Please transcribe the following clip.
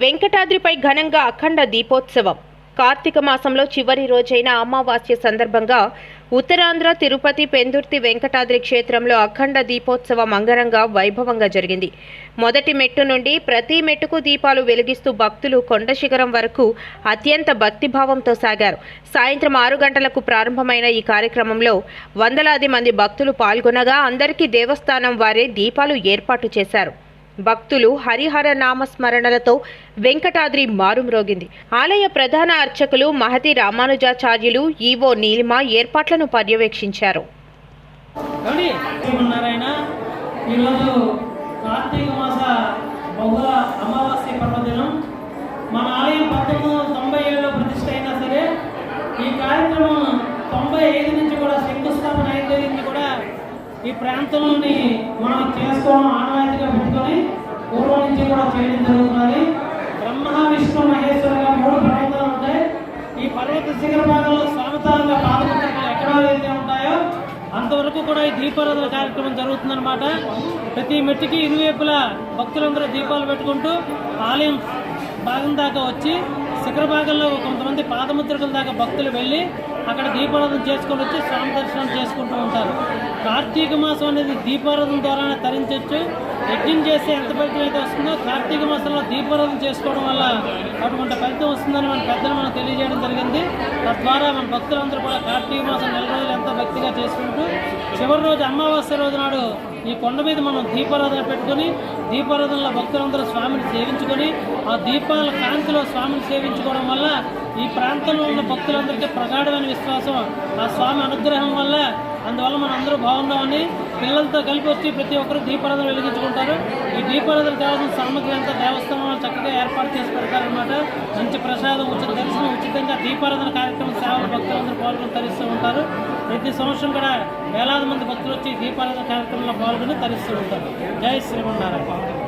వెంకటాద్రిపై ఘనంగా అఖండ దీపోత్సవం. కార్తీక మాసంలో చివరి రోజైన అమావాస్య సందర్భంగా ఉత్తరాంధ్ర తిరుపతి పెందుర్తి వెంకటాద్రి క్షేత్రంలో అఖండ దీపోత్సవం అంగరంగ వైభవంగా జరిగింది. మొదటి మెట్టు నుండి ప్రతి మెట్టుకు దీపాలు వెలిగిస్తూ భక్తులు కొండ శిఖరం వరకు అత్యంత భక్తిభావంతో సాగారు. సాయంత్రం ఆరు గంటలకు ప్రారంభమైన ఈ కార్యక్రమంలో వందలాది మంది భక్తులు పాల్గొనగా అందరికీ దేవస్థానం వారే దీపాలు ఏర్పాటు చేశారు. భక్తులు హరిహర నామస్మరణలతో వెంకటాద్రి మారుమ్రోగింది. ఆలయ ప్రధాన అర్చకులు మహతి రామానుజాచార్యులు ఈవో నీలిమ ఏర్పాట్లను పర్యవేక్షించారు. ఈరోజు కార్తీక మాస బహుళ అమావాస్య పర్వదినం. మన ఆలయం పంతొమ్మిది వందల తొంభై ఏడులో ప్రతిష్ట అయినా సరే ఈ కార్యక్రమం తొంభై ఐదు నుంచి కూడా శంకుస్థాపన అయిన దగ్గర నుంచి కూడా ఈ ప్రాంతంలోని మనం చేసుకోవడం ఆనవాయితీగా పెట్టుకొని పూర్వం నుంచి కూడా చేయడం జరుగుతున్నది బ్రహ్మ విష్ణు మహేశ్వరుగా మూడు పర్వతాలు ఉంటాయి. ఈ పర్వత శిఖర భాగంలో స్వామితారంగా పాదముద్రలు ఎక్కడ ఏదైతే ఉంటాయో అంతవరకు కూడా ఈ దీపారాధన కార్యక్రమం జరుగుతుందన్నమాట. ప్రతి మెట్టుకి ఇరువైపులా భక్తులందరూ దీపాలు పెట్టుకుంటూ ఆలయం భాగం దాకా వచ్చి శిఖర భాగంలో కొంతమంది పాదముద్రకుల దాకా భక్తులు వెళ్ళి అక్కడ దీపారాధన చేసుకొని వచ్చి స్వామి దర్శనం చేసుకుంటూ ఉంటారు. కార్తీక మాసం అనేది దీపారాధన ద్వారానే తరించవచ్చు యజ్ఞం చేస్తే ఎంత ఫలితం అయితే వస్తుందో కార్తీక మాసంలో దీపారాధన చేసుకోవడం వల్ల అటువంటి ఫలితం వస్తుందని మన పెద్దలు మనం తెలియజేయడం జరిగింది. తద్వారా మన భక్తులందరూ కూడా కార్తీక మాసం నెల రోజులు ఎంతో భక్తిగా చేసుకుంటూ చివరి రోజు అమావాస్య రోజు నాడు ఈ కొండ మీద మనం దీపారాధన పెట్టుకొని దీపారాధనలో భక్తులందరూ స్వామిని సేవించుకొని ఆ దీపాల కాంతిలో స్వామిని సేవించుకోవడం వల్ల ఈ ప్రాంతంలో ఉన్న భక్తులందరికీ ప్రగాఢమైన విశ్వాసం ఆ స్వామి అనుగ్రహం వల్ల అందువల్ల మనం అందరూ బాగుందామని పిల్లలతో కలిపి వచ్చి ప్రతి ఒక్కరు దీపారాధన వెలిగించుకుంటారు. ఈ దీపారాధన కావాల్సిన సామగ్రి అంతా దేవస్థానం చక్కగా ఏర్పాటు చేసి పెడతారనమాట మంచి ప్రసాదం ఉచిత దర్శనం ఉచితంగా దీపారాధన కార్యక్రమం సేవలు భక్తులందరూ పాల్గొని తరిస్తూ ఉంటారు. ప్రతి సంవత్సరం కూడా వేలాది మంది భక్తులు వచ్చి దీపారాధన కార్యక్రమంలో పాల్గొని తరిస్తూ ఉంటారు. జై శ్రీమన్నారాయణ.